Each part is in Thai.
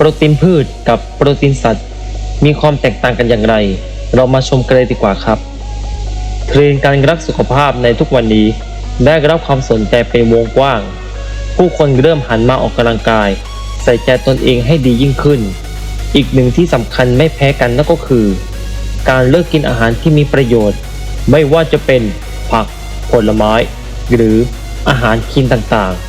โปรตีนพืชกับโปรตีนสัตว์ มีความแตกต่างกันอย่างไร เรามาชมกันเลยดีกว่าครับ เทรนด์การรักสุขภาพในทุกวันนี้ ได้รับความสนใจเป็นวงกว้าง ผู้คนเริ่มหันมาออกกำลังกาย ใส่ใจตนเองให้ดียิ่งขึ้น อีกหนึ่งที่สำคัญไม่แพ้กันนั่นก็คือ การเลิกกินอาหารที่มีประโยชน์ ไม่ว่าจะเป็นผัก ผลไม้ หรืออาหารคลีนต่างๆ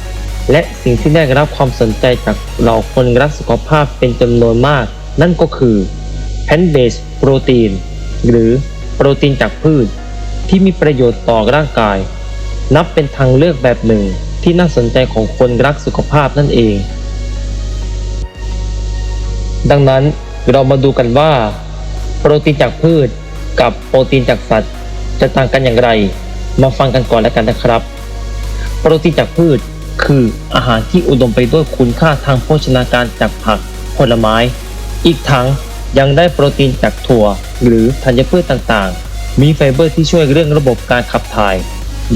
และสิ่งที่ได้รับความสนใจจากเราคนรักสุขภาพเป็นจำนวนมาก นั่นก็คือ plant based protein หรือโปรตีนจากพืช ที่มีประโยชน์ต่อร่างกาย นับเป็นทางเลือกแบบหนึ่งที่น่าสนใจของคนรักสุขภาพนั่นเอง ดังนั้นเรามาดูกันว่า โปรตีนจากพืชกับโปรตีนจากสัตว์ จะต่างกันอย่างไร มาฟังกันก่อนแล้วกันนะครับ โปรตีนจากพืช คืออาหารที่อุดมไปด้วยคุณค่าทางโภชนาการจากผักผลไม้ อีกทั้งยังได้โปรตีนจากถั่ว หรือธัญพืชต่างๆ มีไฟเบอร์ที่ช่วยเรื่องระบบการขับถ่าย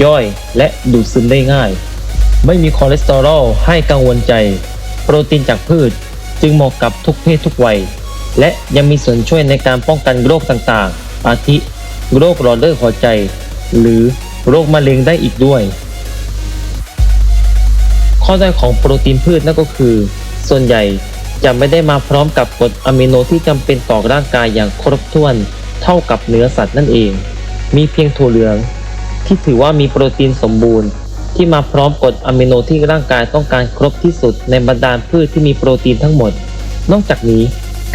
ย่อยและดูดซึมได้ง่าย ไม่มีคอเลสเตอรอลให้กังวลใจ โปรตีนจากพืชจึงเหมาะกับทุกเพศทุกวัย และยังมีส่วนช่วยในการป้องกันโรคต่างๆ อาทิ โรคหลอดเลือดหัวใจ หรือโรคมะเร็งได้อีกด้วย ข้อด้อยของโปรตีนพืชนั่นก็คือ ส่วนใหญ่จะไม่ได้มาพร้อมกับกรดอะมิโนที่จำเป็นต่อร่างกายอย่างครบถ้วนเท่ากับเนื้อสัตว์นั่นเอง มีเพียงถั่วเหลือง ที่ถือว่ามีโปรตีนสมบูรณ์ ที่มาพร้อมกรดอะมิโนที่ร่างกายต้องการครบที่สุดในบรรดาพืชที่มีโปรตีนทั้งหมด นอกจากนี้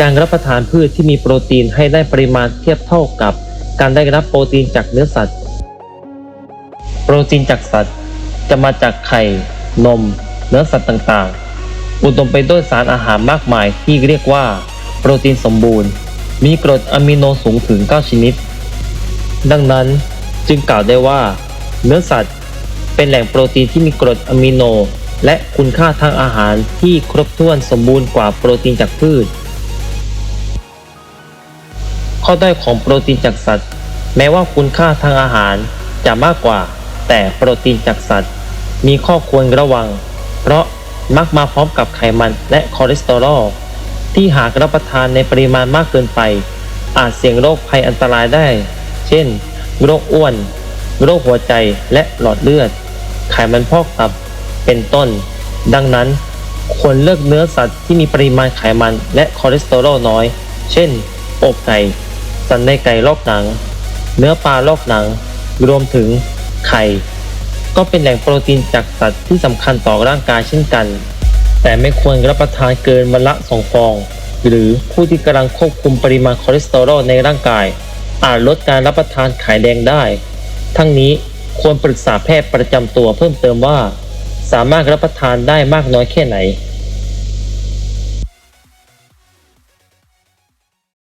การรับประทานพืชที่มีโปรตีนให้ได้ปริมาณเทียบเท่ากับ การได้รับโปรตีนจากเนื้อสัตว์ โปรตีนจากสัตว์จะมาจากไข่ นม เนื้อสัตว์ต่างๆ อุดมไปด้วยสารอาหารมากมายที่เรียกว่า โปรตีนสมบูรณ์ มีกรดอะมิโนสูงถึง 9 ชนิด ดังนั้นจึงกล่าวได้ว่า เนื้อสัตว์เป็นแหล่งโปรตีนที่มีกรดอะมิโน และคุณค่าทางอาหารที่ครบถ้วนสมบูรณ์กว่าโปรตีนจากพืช ข้อด้อยของโปรตีนจากสัตว์ แม้ว่าคุณค่าทางอาหารจะมากกว่า แต่โปรตีนจากสัตว์ มีข้อควรระวัง เพราะมักมาพร้อมกับไขมันและคอเลสเตอรอลที่หากรับประทานในปริมาณมากเกินไป อาจเสี่ยงโรคภัยอันตรายได้ เช่น โรคอ้วน โรคหัวใจและหลอดเลือด ไขมันพอกตับ เป็นต้น ดังนั้น ควรเลือกเนื้อสัตว์ที่มีปริมาณไขมันและคอเลสเตอรอลน้อย เช่น อกไก่ สันในไก่ลอกหนัง เนื้อปลาลอกหนัง รวมถึงไข่ ก็เป็นแหล่งโปรตีนจากสัตว์ที่สำคัญต่อร่างกายเช่นกัน แต่ไม่ควรรับประทานเกินวันละสองฟอง หรือผู้ที่กำลังควบคุมปริมาณคอเลสเตอรอลในร่างกาย อาจลดการรับประทานไข่แดงได้ ทั้งนี้ควรปรึกษาแพทย์ประจำตัวเพิ่มเติมว่า สามารถรับประทานได้มากน้อยแค่ไหน